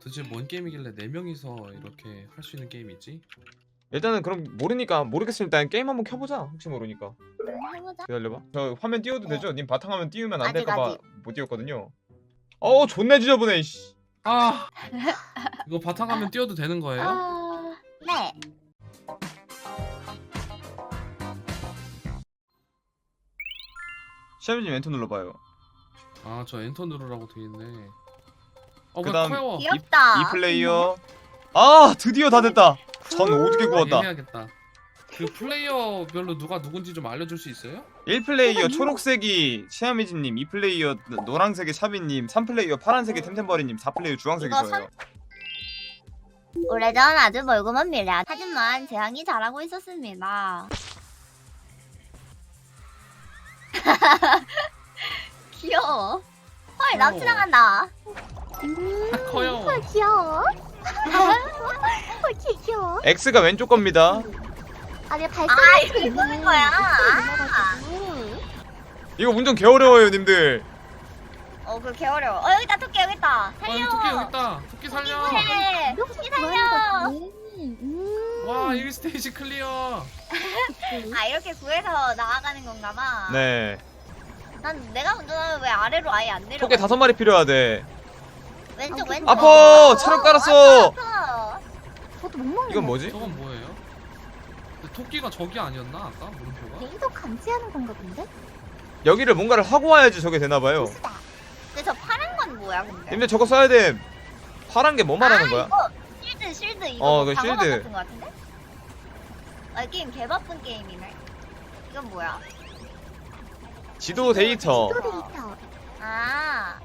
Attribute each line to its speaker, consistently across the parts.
Speaker 1: 도대체 뭔 게임이길래 네 명이서 이렇게 할 수 있는 게임이 있지?
Speaker 2: 일단은 그럼 모르니까 모르겠으면 일단 게임 한번 켜보자 혹시 모르니까
Speaker 3: 해보자.
Speaker 2: 기다려봐 저 화면 띄워도 되죠? 님 바탕화면 띄우면 안
Speaker 3: 아직,
Speaker 2: 될까봐
Speaker 3: 아직.
Speaker 2: 못 띄웠거든요 어우 존나 지저분해 씨.
Speaker 1: 아 이거 바탕화면 띄워도 되는 거예요?
Speaker 3: 아, 네.
Speaker 2: 시아버님 왼손 눌러봐요
Speaker 1: 아 저 엔터 누르라고 돼 있네. 어
Speaker 2: 그다음
Speaker 1: 커요?
Speaker 3: 귀엽다.
Speaker 2: 이 플레이어 아 드디어 다 됐다 전 오지게 구웠다
Speaker 1: 해야겠다. 그 플레이어별로 누가 누군지 좀 알려줄 수 있어요?
Speaker 2: 1플레이어 초록색이 시아미진님 2플레이어 노란색이 샤비님 3플레이어 파란색이 템템버리님 4플레이어 주황색이
Speaker 3: 이거
Speaker 2: 저예요
Speaker 3: 오래전 아주 멀고 먼 미래. 하지만 재앙이 잘하고 있었습니다. 귀여워. 헐, 남
Speaker 1: 귀여워.
Speaker 3: 지나간다.
Speaker 1: 커요.
Speaker 3: 헐, 귀여워. 헐, 키 귀여워.
Speaker 2: X가 왼쪽 겁니다
Speaker 3: 아니, 발소리. 아, 이렇게 끄는 거야.
Speaker 2: 이거 운전 개 어려워요 님들
Speaker 3: 어, 그거 개 어려워. 어, 여기 있다, 토끼 여기 있다.
Speaker 1: 아
Speaker 3: 살려.
Speaker 1: 여기 토끼 여기 있다. 토끼 살려.
Speaker 3: 그래. 토끼 살려.
Speaker 1: 와 1스테이지 클리어.
Speaker 3: 아, 이렇게 구해서 나아가는 건가 봐.
Speaker 2: 네
Speaker 3: 난 내가 운전하면 왜 아래로 아예 안 내려?
Speaker 2: 토끼 다섯 마리 필요하대
Speaker 3: 왼쪽 왼쪽.
Speaker 2: 아파! 체력 깔았어!
Speaker 3: 아파,
Speaker 4: 못 먹는
Speaker 2: 이건 뭐지?
Speaker 1: 저건 뭐예요? 근데 토끼가 저기 아니었나 아까 물음표가?
Speaker 4: 레이더 감지하는 건가 본데?
Speaker 2: 여기를 뭔가를 하고 와야지 저게 되나봐요
Speaker 4: 보스다.
Speaker 3: 근데 저 파란 건 뭐야 근데?
Speaker 2: 님들 저거 써야 돼 파란 게 뭐 말하는 거야?
Speaker 3: 이거 실드 실드 이거
Speaker 2: 어, 뭐그
Speaker 3: 방어막
Speaker 2: 실드.
Speaker 3: 같은 거 같은데? 아 게임 개 바쁜 게임이네. 이건 뭐야?
Speaker 2: 지도 데이터.
Speaker 3: 아,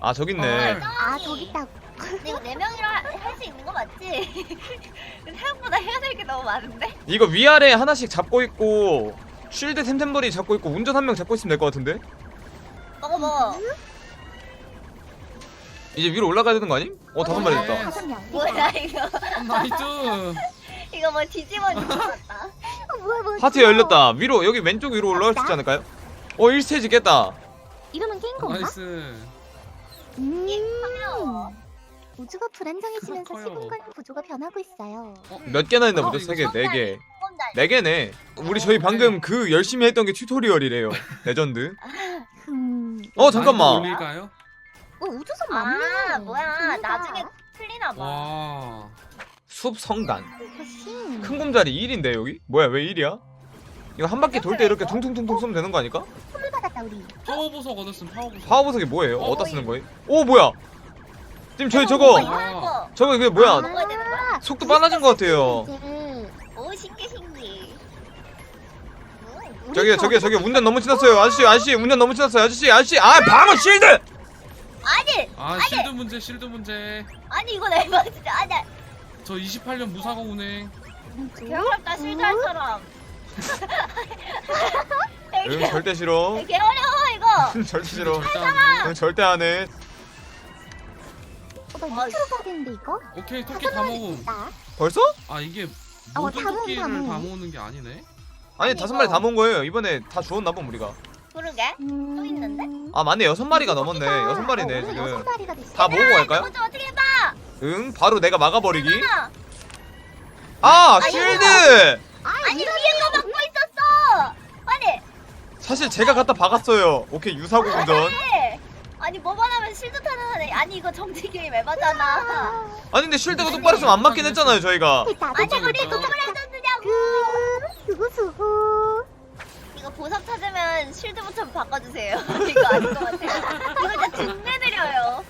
Speaker 2: 아 저기 있네
Speaker 1: 헐.
Speaker 4: 아 저기 있다고.
Speaker 3: 근데 이거 네 명이라 할 수 있는 거 맞지? 생각보다 해야 될 게 너무 많은데?
Speaker 2: 이거 위아래 하나씩 잡고 있고 쉴드 템템버리 잡고 있고 운전 한 명 잡고 있으면 될 것 같은데?
Speaker 3: 먹어 먹어.
Speaker 2: 이제 위로 올라가야 되는 거 아님? 어 다섯 마리
Speaker 1: 네.
Speaker 2: 됐다
Speaker 4: 다섯 명.
Speaker 3: 뭐야 이거?
Speaker 1: 어, 나이스.
Speaker 3: 이거 뭐 뒤집어진 것 같다.
Speaker 4: 어, 뭐야 뭐야.
Speaker 2: 하트 열렸다 위로 여기 왼쪽 위로 올라갈 수 있지 않을까요? 어 1스테이지 깼다
Speaker 4: 이러면 게임 건가?
Speaker 1: 나이스.
Speaker 4: 음.
Speaker 3: 커요.
Speaker 4: 우주가 불안정해지면서
Speaker 1: 커요.
Speaker 4: 시공간 구조가 변하고 있어요.
Speaker 2: 몇 개나 있나
Speaker 3: 어,
Speaker 2: 보죠?
Speaker 1: 이거
Speaker 2: 3개, 4개
Speaker 3: 조금 달.
Speaker 2: 4개네 우리 저희 방금 그 열심히 했던 게 튜토리얼이래요 레전드
Speaker 4: 음.
Speaker 2: 어 잠깐만
Speaker 1: 올릴까요?
Speaker 4: 어 우주선
Speaker 3: 아
Speaker 4: 맞네.
Speaker 3: 뭐야
Speaker 4: 재밌다.
Speaker 3: 나중에 풀리나 봐.
Speaker 1: 와.
Speaker 2: 숲 성단. 큰 곰자리 1인데 여기? 뭐야 왜 1이야? 이거 한 바퀴 돌 때 이렇게 퉁퉁퉁퉁 쏘면 되는 거 아닐까?
Speaker 4: 선물 받았다 우리.
Speaker 1: 파워 보석 얻었음 파워 보석.
Speaker 2: 파워보석이 뭐예요?
Speaker 1: 어,
Speaker 2: 어디다 쓰는 거예요? 오 뭐야? 지금 저희 저거
Speaker 3: 뭐 이거 하는 거.
Speaker 2: 저거 그게 뭐야?
Speaker 4: 아,
Speaker 3: 먹어야 되는 거야?
Speaker 2: 속도 빨라진 것 같아요
Speaker 4: 이제
Speaker 3: 오 신기 신기. 음,
Speaker 2: 저기 저기 저기 운전 너무 지났어요 아저씨 아저씨 운전 너무 지났어요 아저씨 아저씨 아 방어 실드
Speaker 3: 아니
Speaker 1: 아 실드 문제 실드 문제.
Speaker 3: 아니 이건 에바 진짜 아니
Speaker 1: 저 28년 무사고 운행.
Speaker 3: 개어렵다 실드할 사람.
Speaker 2: 응 절대 싫어
Speaker 3: 개 어려워 이거.
Speaker 2: 절대 싫어 응 절대 안 해
Speaker 4: 어 나 밑으로 가야 되는데 이거?
Speaker 1: 오케이 토끼 다 모음.
Speaker 4: 나.
Speaker 2: 벌써?
Speaker 1: 아 이게
Speaker 4: 어,
Speaker 1: 모든
Speaker 4: 다 모음,
Speaker 1: 토끼를
Speaker 4: 다
Speaker 1: 다
Speaker 4: 모음.
Speaker 1: 모으는 게 아니네.
Speaker 2: 아니 다섯 마리 다 모은 거예요 이번에 다 주웠나 봐 우리가
Speaker 3: 그러게.
Speaker 4: 음.
Speaker 3: 또 있는데?
Speaker 2: 아 맞네 여섯 마리가 넘었네 여섯 마리네
Speaker 4: 어, 오늘 여섯
Speaker 2: 지금
Speaker 4: 마리가 됐어.
Speaker 2: 다 모으고 갈까요?
Speaker 3: 좀 어떻게 해봐.
Speaker 2: 응 바로 내가 막아버리기
Speaker 3: 하나.
Speaker 2: 아
Speaker 3: 아,
Speaker 2: 실드
Speaker 3: 아니 위에 거
Speaker 2: 사실 제가 갖다 박았어요 오케이 유사고 운전
Speaker 3: 네. 아니 뭐만 하면 실드 타는 하네. 아니 이거 정지 게임 에바잖아.
Speaker 2: 아니 근데 실드가 똑바로 했으면 안 맞긴 했잖아요 저희가
Speaker 4: 됐다.
Speaker 3: 아니. 우리. 그걸 해줬느냐고.
Speaker 4: 그 수고 수고.
Speaker 3: 이거 보석 찾으면 실드부터 바꿔주세요. 이거 아닌 것 같아요. 이거 진짜 등내 내려요.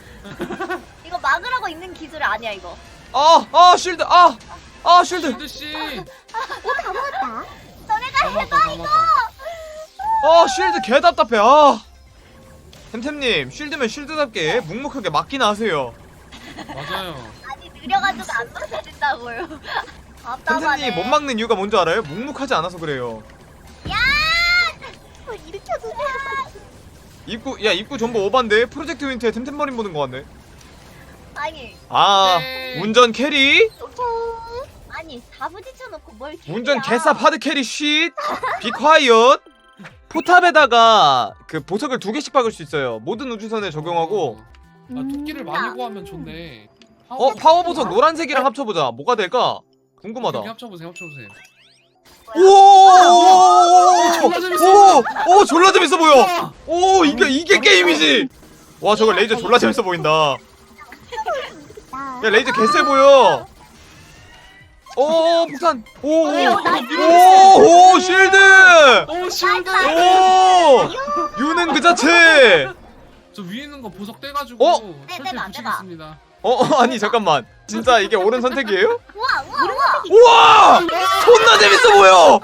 Speaker 3: 이거 막으라고 있는 기술 아니야 이거.
Speaker 2: 아, 아, 쉴드, 아, 아, 쉴드.
Speaker 1: 실드 씨.
Speaker 4: 다 모았다.
Speaker 1: 다 맞다 다 맞다.
Speaker 2: 아, 쉴드 개 답답해. 아. 템템님, 쉴드면 쉴드답게 묵묵하게 맞기나 하세요.
Speaker 1: 맞아요.
Speaker 3: 아니 느려가지고 안 맞아진다고요. 답답하네.
Speaker 2: 템템님 못 막는 이유가 뭔지 알아요? 묵묵하지 않아서 그래요.
Speaker 4: 뭘 일으켜주세요.
Speaker 2: 입구, 야, 입구 전부 오반데 프로젝트 윈트에 템템버린 보는 거 같네.
Speaker 3: 아니
Speaker 2: 아,
Speaker 1: 네.
Speaker 2: 운전 캐리,
Speaker 4: 오케이.
Speaker 3: 아니 다 부딪혀놓고 뭘
Speaker 2: 운전
Speaker 3: 캐리야.
Speaker 2: 개쌉 하드 캐리 쉿, 비콰이엇. 포탑에다가 그 보석을 두 개씩 박을 수 있어요. 모든 우주선에 적용하고
Speaker 1: 어. 아 토끼를
Speaker 4: 음.
Speaker 1: 많이 구하면 좋네.
Speaker 2: 어 파워 보석 노란색이랑 합쳐보자. 뭐가 될까? 궁금하다.
Speaker 1: 여기 합쳐보세요 합쳐보세요
Speaker 2: 오!
Speaker 1: 졸라 재밌어.
Speaker 2: 오! 오 졸라 재밌어 보여.
Speaker 1: 아!
Speaker 2: 오 이게 이게 게임이지. 와 저거 레이저 졸라 재밌어 보인다.
Speaker 4: 나.
Speaker 2: 야 레이저 개쎄 보여. 오 폭탄. 오.
Speaker 3: 어, 나이스.
Speaker 2: 오, 오 실드.
Speaker 1: 어 실드
Speaker 2: 오. 유는 그 자체.
Speaker 1: 저 위에 있는 거 보석 떼가지고
Speaker 2: 어?
Speaker 3: 네,
Speaker 2: 어 아니 잠깐만. 진짜 이게 옳은 선택이에요?
Speaker 3: 우와 우와 우와.
Speaker 2: 우와! 존나 재밌어 보여.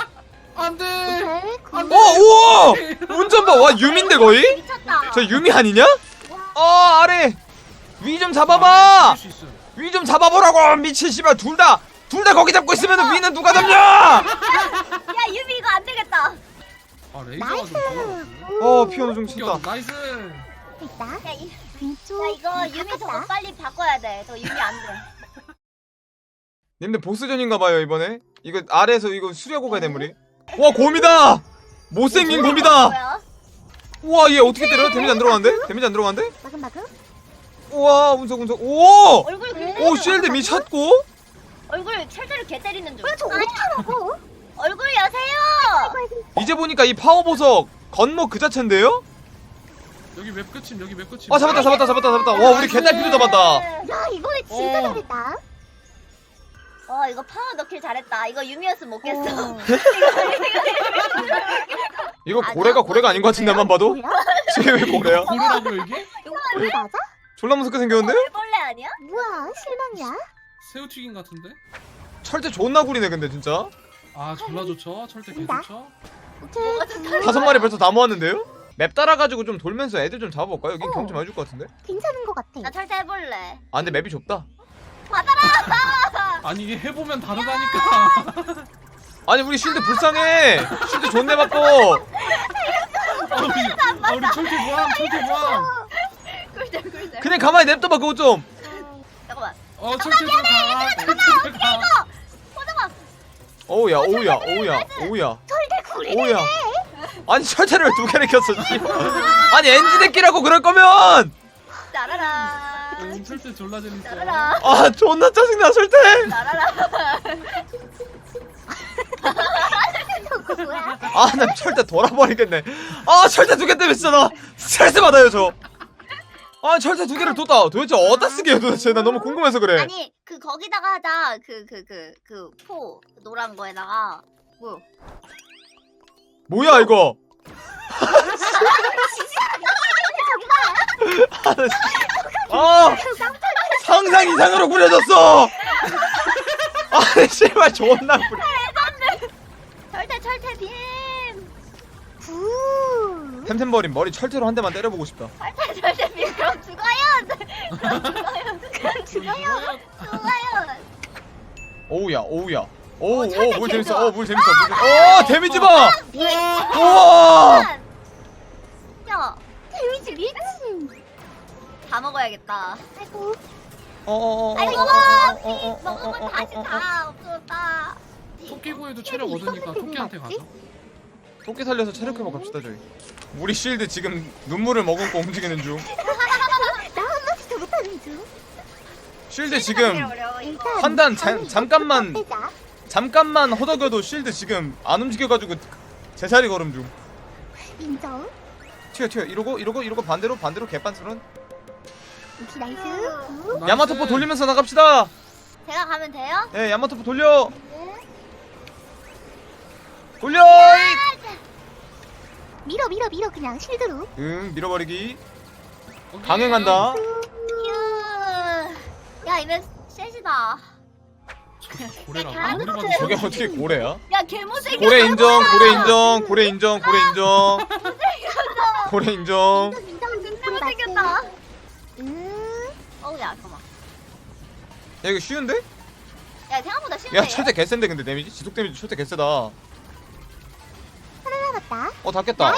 Speaker 1: 안돼
Speaker 4: 오케이. 굿.
Speaker 2: 어 우와! 운전 봐. 와 유미인데 거의?
Speaker 3: 미쳤다.
Speaker 2: 저 유미 아니냐? 어 아래 위 좀 잡아봐. 위 좀 잡아보라고 미친 씨발 둘다 둘 다 거기 잡고 있으면 위는 누가 잡냐?
Speaker 3: 야 유비 이거 안 되겠다.
Speaker 1: 아 레이저가 좀 좋아
Speaker 2: 어 피어노 좀 친다.
Speaker 1: 나이스
Speaker 4: 있다.
Speaker 3: 야, 이,
Speaker 4: 왼쪽.
Speaker 3: 야 이거 유미 저거 빨리 바꿔야 돼. 저 유미 안 돼.
Speaker 2: 님들 보스전인가봐요 이번에. 이거 아래에서 이거 수리하고 가야 돼 우리. 와 곰이다. 못생긴 곰이다.
Speaker 3: 뭐야?
Speaker 2: 우와 얘 어떻게 때려? 데미지 안 들어가는데? 데미지 안 들어가는데?
Speaker 4: 마금 마금.
Speaker 2: 우와 운석 운석. 오!
Speaker 3: 얼굴 긁는
Speaker 2: 오 쉴드 미쳤고?
Speaker 3: 얼굴 개 때리는 중.
Speaker 4: 저 어떡하라고?
Speaker 3: 얼굴 여세요.
Speaker 2: 이제 보니까 이 파워 보석 건모 그 자체인데요?
Speaker 1: 여기 웹 끝임 여기 웹 끝임
Speaker 2: 아 잡았다 잡았다 잡았다 잡았다. 와 우리 개딸피도 잡았다.
Speaker 4: 야 이번에 진짜
Speaker 1: 어.
Speaker 4: 잘했다.
Speaker 3: 어 이거 파워 넣길 잘했다. 이거 유미였으면 못 깼어.
Speaker 4: 어.
Speaker 2: 이거 고래가 고래가 아닌 것 같은데 한번 봐도?
Speaker 4: 뭐야?
Speaker 2: 저게 왜 고래야?
Speaker 1: 고르라고 이게?
Speaker 3: 이거
Speaker 4: 고래 맞아?
Speaker 2: 졸라 무섭게 생겼는데?
Speaker 3: 벌레 아니야?
Speaker 4: 뭐야 실망이야?
Speaker 1: 새우튀김 같은데?
Speaker 2: 철제 존나 구리네 근데 진짜
Speaker 1: 아 졸라 좋죠 철퇴 개
Speaker 4: 된다.
Speaker 1: 좋죠
Speaker 4: 오케이.
Speaker 2: 다섯 마리 벌써 다 모았는데요? 맵 따라가지고 좀 돌면서 애들 좀 잡아볼까요? 여긴
Speaker 4: 어.
Speaker 2: 경좀 해줄 것 같은데?
Speaker 4: 괜찮은 것 같아.
Speaker 3: 나 철퇴 해볼래.
Speaker 2: 아 근데 맵이 좁다
Speaker 1: 아니 이게 해보면 다르다니까
Speaker 2: 아니 우리 실드 불쌍해 실드 존내 받고
Speaker 1: 아 우리, 아, 철퇴 뭐함
Speaker 3: 꿀잼 꿀잼.
Speaker 2: 그냥 가만히 냅둬봐 그거 좀
Speaker 3: 잠깐만.
Speaker 1: 어 들어가 철퇴 들어가
Speaker 3: 포장아.
Speaker 2: 어우야 어우야 어우야
Speaker 4: 절대 구리.
Speaker 2: 어우야 아니 철제를 두 개를 켰어 씨. 아니 엔진 끼라고 그럴 거면
Speaker 3: 짜라라.
Speaker 1: 음, 철퇴 졸라 재밌어.
Speaker 2: 아 존나 짜증나 철퇴
Speaker 3: 짜라라.
Speaker 4: 저거 뭐야?
Speaker 2: 아나 철퇴 돌아버리겠네 아 철퇴 두 개 때문에 진짜 나 스트레스 받아요 저 아 철퇴 두 개를 뒀다 도대체 어디다 쓰게요 도대체 나 너무 궁금해서 그래
Speaker 3: 아니 그 거기다가 하자. 그 그 그 그 포 노란 거에다가 뭐.
Speaker 2: 뭐야 이거 아 상상 이상으로 구려졌어 아니 씨발 존나 구려
Speaker 3: 철퇴 철퇴 빔.
Speaker 4: 구.
Speaker 2: 템템버린 머리 철퇴로 한 대만 때려보고 싶다
Speaker 3: 철퇴 철퇴 빔. 그럼 죽어요. 그럼 죽어요. 죽어요.
Speaker 2: 오우야 오우야 오우
Speaker 3: 어, 철퇴
Speaker 2: 오물
Speaker 3: 개
Speaker 2: 재밌어
Speaker 3: 좋아.
Speaker 2: 어물 재밌어 물 재밌어 오 데미지 봐 우와
Speaker 3: 야,
Speaker 4: 데미지 미친.
Speaker 3: 다 먹어야겠다.
Speaker 4: 아이고.
Speaker 2: 어어어어
Speaker 3: 아이고,
Speaker 2: 어,
Speaker 3: 먹으면 다시 다 없어졌다.
Speaker 1: 토끼구이도 체력 얻으니까 토끼한테 가죠
Speaker 2: 토끼 살려서 체력 회복 갑시다 저희 우리 실드 지금 눈물을 머금고 움직이는 중
Speaker 4: 나 한 마디도 못하는 중.
Speaker 2: 실드 지금.
Speaker 4: 일단
Speaker 2: 판단 잠-
Speaker 4: 아니,
Speaker 2: 잠깐만.
Speaker 4: 이거 빼자.
Speaker 2: 잠깐만 허덕여도 실드 지금 안 움직여가지고 제자리 걸음 중
Speaker 4: 인정.
Speaker 2: 튀어 튀어 이러고 이러고 이러고 반대로 반대로 개빤스런
Speaker 4: 오케이 나이스.
Speaker 3: 음.
Speaker 4: 구.
Speaker 1: 나이스.
Speaker 2: 야마토포 돌리면서 나갑시다
Speaker 3: 제가 가면 돼요?
Speaker 2: 예 야마토포 돌려
Speaker 4: 네.
Speaker 2: 돌려
Speaker 4: 밀어 밀어 밀어 그냥 실드로.
Speaker 2: 응 밀어버리기. 강행한다
Speaker 3: 휴. 야 이거 셋이다.
Speaker 1: 저 고래라고
Speaker 3: 야,
Speaker 1: 아무리 봐도
Speaker 3: 저게
Speaker 2: 저게 어떻게 고래야?
Speaker 3: 야 개못생겼어.
Speaker 2: 고래 인정 고래 인정 고래 인정 고래 인정 고래 인정
Speaker 4: 인정 인정
Speaker 3: 진짜 못생겼다.
Speaker 4: 음.
Speaker 3: 어우 야 잠깐만.
Speaker 2: 야 이거 쉬운데?
Speaker 3: 야 생각보다 쉬운데.
Speaker 2: 야 철대 개센데 근데 데미지 지속 데미지 철대 개세다 어
Speaker 4: 남았다.
Speaker 2: 닫겠다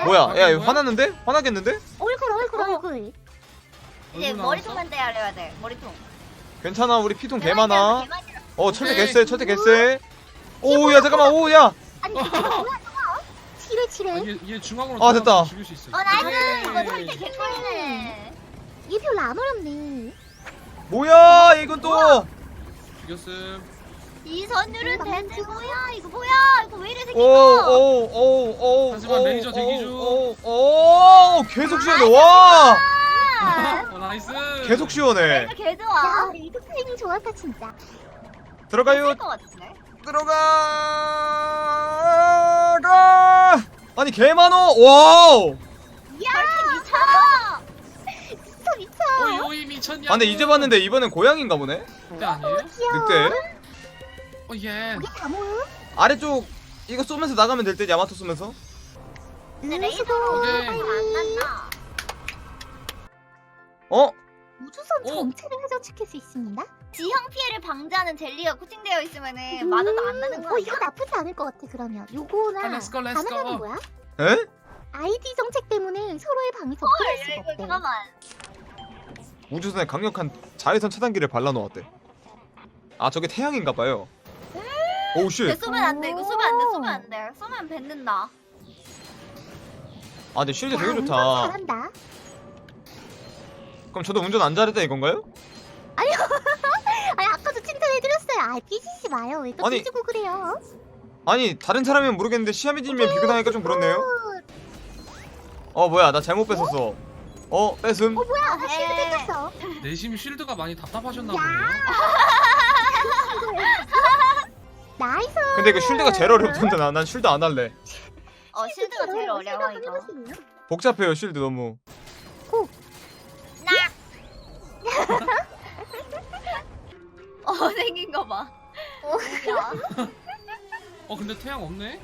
Speaker 3: 예.
Speaker 2: 뭐야 야 이거
Speaker 1: 뭐야?
Speaker 2: 화났는데? 화나겠는데?
Speaker 4: 얼굴 얼굴
Speaker 3: 어.
Speaker 4: 얼굴.
Speaker 3: 이제
Speaker 1: 얼굴
Speaker 3: 머리통만 떼야 돼. 머리통.
Speaker 2: 괜찮아 우리 피통 개 많아. 어 철대
Speaker 1: 오케이.
Speaker 2: 개쎄 철대 개쎄 오야 잠깐만 오야
Speaker 4: 아니 저거 뭐야 저거? 칠해
Speaker 1: 아,
Speaker 4: 칠해.
Speaker 1: 얘, 얘 중앙으로
Speaker 2: 아, 됐다.
Speaker 1: 죽일 수 있어
Speaker 3: 어 나이스.
Speaker 1: 오케이.
Speaker 3: 이거 철퇴 개꿀이네.
Speaker 4: 얘 별로 안 어렵네.
Speaker 2: 뭐야 이건 또
Speaker 1: 이겼음.
Speaker 3: 이 선율은
Speaker 4: 음,
Speaker 3: 대체 뭐야? 이거 뭐야? 이거 왜 이래 생긴
Speaker 2: 오,
Speaker 3: 거?
Speaker 2: 오, 오, 오,
Speaker 1: 하지만
Speaker 2: 오,
Speaker 1: 레이저 대기 중.
Speaker 2: 오, 오, 오, 계속 시원해. 와,
Speaker 3: 아,
Speaker 1: 어 나이스.
Speaker 2: 계속 시원해.
Speaker 3: 이거
Speaker 4: 개야
Speaker 3: 좋아.
Speaker 4: 이거 타이밍 좋았다 진짜
Speaker 2: 들어가요.
Speaker 3: 같은데?
Speaker 2: 들어가. 아니 개 많어. 와우.
Speaker 3: 야! 미쳐!
Speaker 4: 미쳐 미쳐
Speaker 1: 오이 오이 미쳤냐?
Speaker 2: 아 근데 이제 봤는데 이번엔 고양인가 보네.
Speaker 1: 그때 아니에요?
Speaker 4: 귀여워
Speaker 2: 늑대.
Speaker 1: 어 예.
Speaker 4: 우리 다 모여
Speaker 2: 아래쪽 이거 쏘면서 나가면 될 듯. 야마토 쏘면서.
Speaker 4: 음,
Speaker 3: 레이저로
Speaker 4: 수고.
Speaker 1: 오케이.
Speaker 3: 안 난다.
Speaker 2: 어?
Speaker 4: 우주선
Speaker 1: 오.
Speaker 4: 전체를 해저축할 수 있습니다
Speaker 3: 지형 피해를 방지하는 젤리가 코팅되어 있으면은 맞아도 안 나는
Speaker 4: 거어
Speaker 3: 아니야?
Speaker 4: 이거 나쁘지 않을 것 같아 그러면 요거나
Speaker 1: 아, let's go, let's
Speaker 4: 가능하면
Speaker 1: go.
Speaker 4: 뭐야?
Speaker 2: 에?
Speaker 4: 아이디 정책 때문에 서로의 방이
Speaker 3: 헐,
Speaker 4: 접근할
Speaker 3: 야,
Speaker 4: 수가
Speaker 3: 이거
Speaker 4: 없대
Speaker 3: 잠깐만.
Speaker 2: 우주선에 강력한 자외선 차단기를 발라 놓았대. 아 저게 태양인가 봐요. 오우
Speaker 3: 이거
Speaker 2: 쉣.
Speaker 3: 쏘면 안 돼. 이거 쏘면 안 돼. 쏘면 안 돼. 쏘면 뱉는다.
Speaker 2: 아 근데 쉴드
Speaker 4: 야,
Speaker 2: 되게
Speaker 4: 운전
Speaker 2: 좋다.
Speaker 4: 잘한다
Speaker 2: 그럼 저도 운전 안 잘했다 이건가요?
Speaker 4: 아니 아까도 칭찬해드렸어요 아 삐지지 마요 왜 또
Speaker 2: 아니.
Speaker 4: 삐지고 그래요
Speaker 2: 아니 다른 사람이면 모르겠는데 시아미진이면 비교당하니까 좀 그렇네요. 어 뭐야 나 잘못 뺐었어. 어 뺐음.
Speaker 4: 어 뭐야 나
Speaker 3: 네.
Speaker 4: 실드 뺏겼어
Speaker 1: 내심 쉴드가 많이 답답하셨나
Speaker 4: 야.
Speaker 1: 보네요.
Speaker 4: 나이스
Speaker 2: 근데 이거 쉴드가 제일 어렵던데 나, 난 쉴드 안 할래.
Speaker 3: 어, 실드가 제일 어려워, 이거.
Speaker 2: 복잡해요 쉴드 너무.
Speaker 3: 나! 어, 생긴 거 봐. 뭐야?
Speaker 1: 어 근데 태양 없네?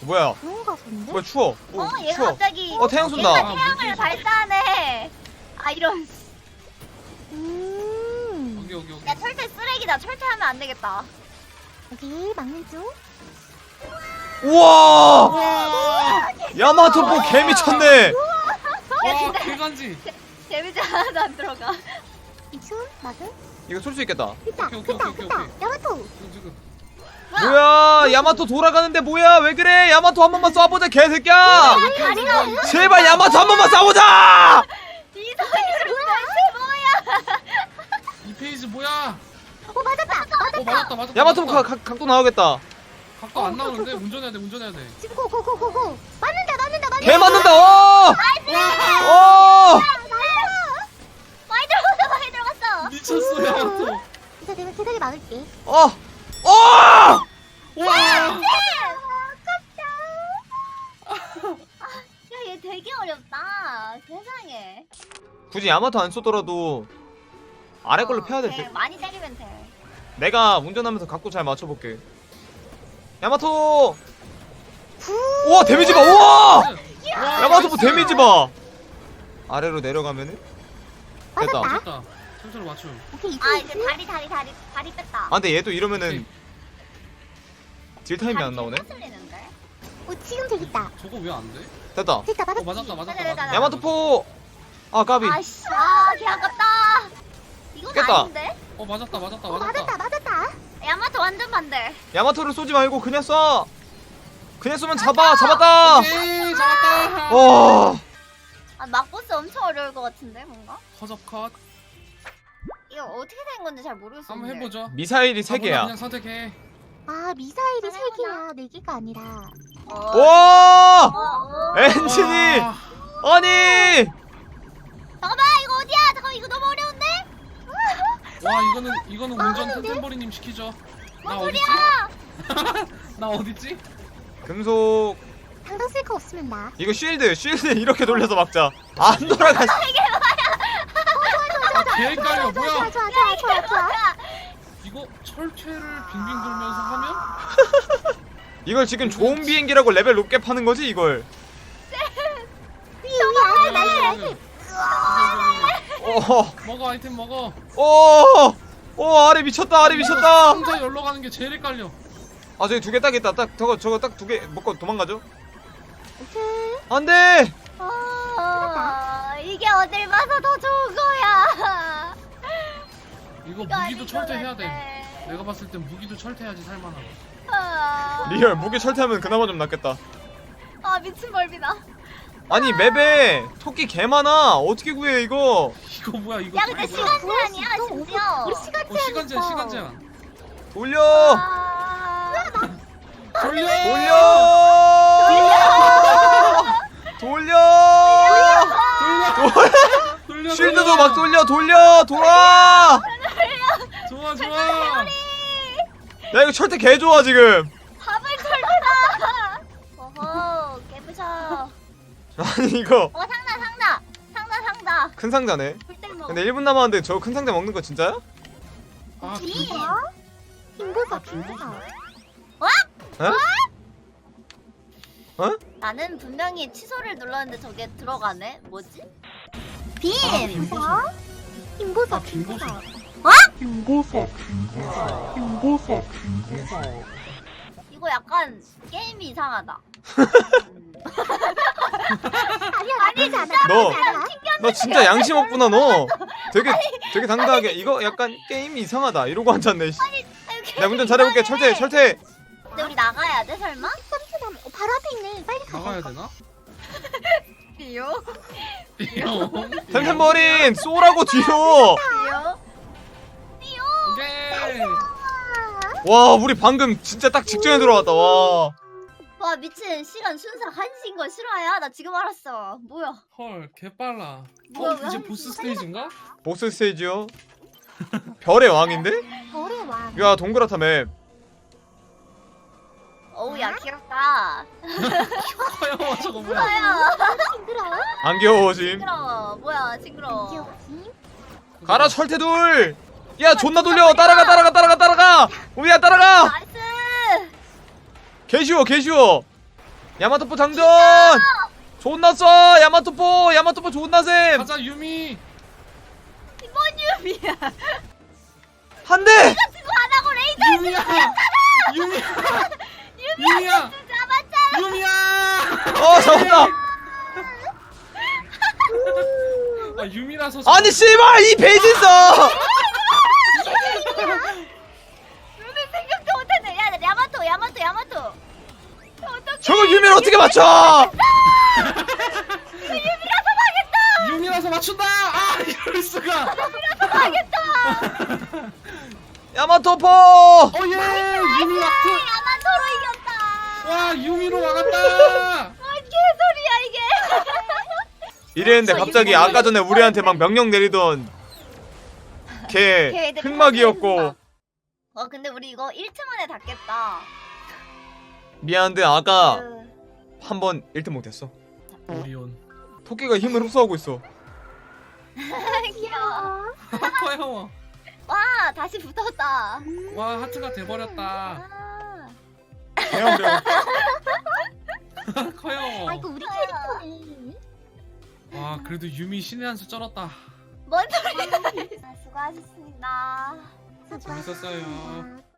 Speaker 2: 뭐야?
Speaker 4: 본데?
Speaker 2: 뭐야 추워. 오,
Speaker 3: 어, 얘가
Speaker 2: 추워.
Speaker 3: 갑자기
Speaker 2: 어 태양 쏜다.
Speaker 3: 얘가
Speaker 1: 아,
Speaker 3: 태양을
Speaker 1: 무기.
Speaker 3: 발사하네. 아, 이런.
Speaker 4: 음
Speaker 1: 여기 여기 여기.
Speaker 3: 야, 철퇴 쓰레기다. 철퇴하면 안 되겠다.
Speaker 4: 여기 막는 중
Speaker 2: 우와
Speaker 1: 와.
Speaker 2: 야마토포 개 미쳤네.
Speaker 1: 와 개간지.
Speaker 3: 데미지 하나도 안 들어가.
Speaker 4: 이춘 막은
Speaker 2: 이거 쏠 수 있겠다.
Speaker 4: 됐다
Speaker 1: 오케이, 오케이,
Speaker 4: 됐다
Speaker 1: 오케이,
Speaker 4: 됐다
Speaker 1: 오케이.
Speaker 4: 야마토
Speaker 1: 지금 지금.
Speaker 2: 뭐야 야마토 돌아가는데 뭐야 왜 그래 야마토 한 번만 쏴보자 개새끼야.
Speaker 3: 다리가
Speaker 2: 제발 야마토 한 번만 쏴보자.
Speaker 3: 이 소리를 도대체 뭐야?
Speaker 1: 이 페이지 뭐야?
Speaker 4: 어 맞았다
Speaker 1: 어 맞았다 맞았다.
Speaker 2: 야마토
Speaker 1: 맞았다.
Speaker 2: 각, 각도 나오겠다.
Speaker 1: 각도 안 나오는데 운전해야 돼 운전해야 돼.
Speaker 4: 지금 고고고고고 맞는다 맞는다 맞는다
Speaker 2: 개 맞는다. 어. 어.
Speaker 3: 많이 들어갔어, 많이 들어갔어.
Speaker 1: 미쳤어 야마토.
Speaker 4: 이거 내가 계단에 막을게
Speaker 2: 어. 어.
Speaker 1: 와.
Speaker 3: 야, 얘 되게 어렵다. 세상에.
Speaker 2: 굳이 야마토 안 쏘더라도 아래 걸로
Speaker 3: 어,
Speaker 2: 패야 될 듯.
Speaker 3: 많이 때리면 돼.
Speaker 2: 내가 운전하면서 각도 잘 맞춰볼게. 야마토. 우와 데미지 봐. 우와. 야마토 뭐 데미지 봐. 아래로 내려가면은 됐다.
Speaker 4: 맞았다
Speaker 1: 맞았다. 천천히 맞춤.
Speaker 4: 오케이
Speaker 3: 아, 이제 다리, 다리, 다리, 다리 뺐다.
Speaker 2: 아 근데 얘도 이러면은. 딜 타임이 안 나오네.
Speaker 3: 거슬리는데?
Speaker 4: 어 지금 되겠다
Speaker 1: 저거 왜 안 돼?
Speaker 2: 됐다.
Speaker 4: 됐다
Speaker 1: 어
Speaker 4: 맞았지
Speaker 1: 맞았다 맞았다. 맞았다.
Speaker 2: 야마토 포. 아 까비.
Speaker 3: 아씨, 아, 개 아깝다. 이건
Speaker 2: 깼다.
Speaker 3: 아닌데?
Speaker 1: 어 맞았다 맞았다
Speaker 4: 어
Speaker 1: 맞았다.
Speaker 4: 맞았다 맞았다
Speaker 3: 야마토 완전 반대.
Speaker 2: 야마토를 쏘지 말고 그냥 쏴. 그냥 쏘면 잡아. 잡았다.
Speaker 1: 오케이 잡았다.
Speaker 2: 와.
Speaker 3: 아, 막보스 엄청 어려울 것 같은데, 뭔가?
Speaker 1: 허접 컷.
Speaker 3: 이거 어떻게 된 건지 잘 모르겠어.
Speaker 1: 한번 해보죠.
Speaker 2: 미사일이 세
Speaker 1: 아무나
Speaker 2: 개야.
Speaker 1: 그냥 선택해.
Speaker 4: 아 미사일이 세. 개야 네 개가 아니라
Speaker 3: 어,
Speaker 2: 와.
Speaker 3: 어, 어.
Speaker 2: 엔진이.
Speaker 1: 와.
Speaker 2: 아니.
Speaker 1: 와 이거는 이거는 운전 템템버리님 시키죠. 나 어딨지? 나 어딨지?
Speaker 2: 금속.
Speaker 4: 당장 쓸 거 없으면 나
Speaker 2: 이거 쉴드. 쉴드 이렇게 돌려서 막자. 안 돌아가.
Speaker 1: 아 개헷갈려
Speaker 4: 좋아
Speaker 1: 뭐야?
Speaker 4: 좋아 좋아 좋아 좋아
Speaker 1: 이거 철퇴를 빙빙 돌면서 하면?
Speaker 2: 이걸 지금 좋은 비행기라고 레벨 높게 파는 거지 이걸.
Speaker 4: 위에 위에 아이템 아이템 아이템
Speaker 1: 여기,
Speaker 2: 어.
Speaker 1: 여기. 먹어 아이템 먹어.
Speaker 2: 어. 어 아래 미쳤다. 아래 미쳤다.
Speaker 1: 상자 열러 가는 게 제일 헷갈려.
Speaker 2: 아 저기 두 개 딱 있다. 딱 저거 저거 딱 두 개 먹고 도망가죠.
Speaker 4: 오케이
Speaker 2: 안돼.
Speaker 3: 어, 이게 어딜 봐서 더 좋은 거야.
Speaker 1: 이거 무기도
Speaker 3: 것
Speaker 1: 철퇴해야 돼.
Speaker 3: 같아.
Speaker 1: 내가 봤을 땐 무기도 철퇴해야지 살만하고.
Speaker 3: 아,
Speaker 2: 리얼 무기 철퇴하면 그나마 좀 낫겠다.
Speaker 3: 아 미친 벌비다.
Speaker 2: 아니 맵에 토끼 개 많아 어떻게 구해 이거
Speaker 1: 이거 뭐야 이거
Speaker 3: 야 근데
Speaker 1: 뭐야?
Speaker 3: 시간 제한이야 심지어.
Speaker 4: 우리 시간
Speaker 1: 어 시간 제한
Speaker 4: 제한
Speaker 1: 시간 제한
Speaker 2: 돌려
Speaker 3: 아...
Speaker 1: 돌려
Speaker 2: 돌려 돌려
Speaker 1: 돌려 돌려
Speaker 2: 쉴드도 막 돌려 돌려 돌아
Speaker 1: 좋아 좋아
Speaker 2: 야 이거 철퇴 개 좋아 지금 아니 이거
Speaker 3: 어 상자 상자 상자 상자.
Speaker 2: 큰 상자네
Speaker 3: 꿀 먹어.
Speaker 2: 근데 1분 남았는데 저 큰 상자 먹는 거 진짜야?
Speaker 1: 아 김보석
Speaker 4: 김보석.
Speaker 1: 김보석
Speaker 2: 어? 어?
Speaker 3: 나는 분명히 취소를 눌렀는데 저게 들어가네. 뭐지?
Speaker 1: 아
Speaker 3: 빔.
Speaker 1: 김보석
Speaker 4: 김보석
Speaker 1: 아
Speaker 4: 김보석
Speaker 1: 김보석
Speaker 3: 이거 약간 게임이 이상하다.
Speaker 4: 아니야
Speaker 2: 너. 너 진짜 양심 없구나 너 되게 되게 당당하게 이거 약간 게임이 이상하다 이러고 앉았네 씨. 내가 운전 잘해볼게 철퇴 철퇴
Speaker 3: 근데 우리 나가야 돼 설마?
Speaker 4: 썸수남 어, 바로 앞에 있네 빨리 가자
Speaker 1: 나가야 되나?
Speaker 3: 띠요.
Speaker 1: 이거
Speaker 2: 템템버린 쏘라고 뒤로
Speaker 3: 띠요. 띠요.
Speaker 1: 오케이
Speaker 2: 와 우리 방금 진짜 딱 직전에 들어왔다 와
Speaker 3: 와 미친 시간 순서 한시인 거 싫어야? 나 지금 알았어. 뭐야?
Speaker 1: 헐 개빨라
Speaker 3: 뭐야,
Speaker 1: 어
Speaker 3: 왜
Speaker 1: 이제
Speaker 3: 한
Speaker 1: 보스 스테이지인가?
Speaker 2: 보스 스테이지요 별의 왕인데?
Speaker 4: 별의 왕
Speaker 2: 야 동그랗다 맵
Speaker 3: 어우 야 귀엽다.
Speaker 1: 커요 저거 뭐야
Speaker 3: 뭐야?
Speaker 4: 징그러워
Speaker 2: 안 귀여워짐
Speaker 3: 징그러워. 뭐야 징그러워.
Speaker 4: 귀여워지
Speaker 2: 가라 철퇴둘 야 존나 돌려 따라가 따라가 따라가 따라가 우리야 따라가
Speaker 3: 나이스.
Speaker 2: 개 쉬워 개 쉬워. 야마토포 장전! 존나 써 야마토포 야마토포 존나 셈!
Speaker 1: 가자 유미.
Speaker 3: 이번 유미야.
Speaker 2: 한대!
Speaker 3: 그거 안 하고 레이더
Speaker 1: 유미야! 유미야! 유미야
Speaker 3: 잡았잖아.
Speaker 1: 유미야!
Speaker 2: 어 잡았다!
Speaker 1: 아 유미라서
Speaker 2: 아니 씨발! 이 베이지 있어
Speaker 3: 유미 생각도 못했네. 야 야마토 야마토 야마토. 어떡해?
Speaker 2: 저걸 유미를 어떻게 맞춰?
Speaker 1: 유미라서 맞춘다! 아 이럴 수가!
Speaker 2: 야마토포!
Speaker 1: 어예! 유미 마크
Speaker 3: 야마토로 이겼다.
Speaker 1: 와 유미로 막았다!
Speaker 3: 뭔 개소리야 이게.
Speaker 2: 이랬는데
Speaker 3: 저
Speaker 2: 갑자기 아까 전에 우리한테 막 명령 내리던 걔
Speaker 3: 걔들
Speaker 2: 흑막이었고.
Speaker 3: 어 근데 우리 이거 1트 만에 닿겠다.
Speaker 2: 미안한데 아까
Speaker 3: 그,
Speaker 2: 한번 1등 못했어
Speaker 1: 오리온
Speaker 2: 토끼가 힘을 흡수하고 있어
Speaker 3: 귀여워.
Speaker 1: 커요
Speaker 3: 와 다시 붙었다.
Speaker 1: 와 하트가 돼버렸다
Speaker 3: 아.
Speaker 2: 배영 배영
Speaker 1: 커요
Speaker 4: 아 이거 우리 캐릭터네
Speaker 1: 와 그래도 유미 신의 한 수 쩔었다
Speaker 3: 뭔 소리야? 아, 수고하셨습니다.
Speaker 1: 재밌었어요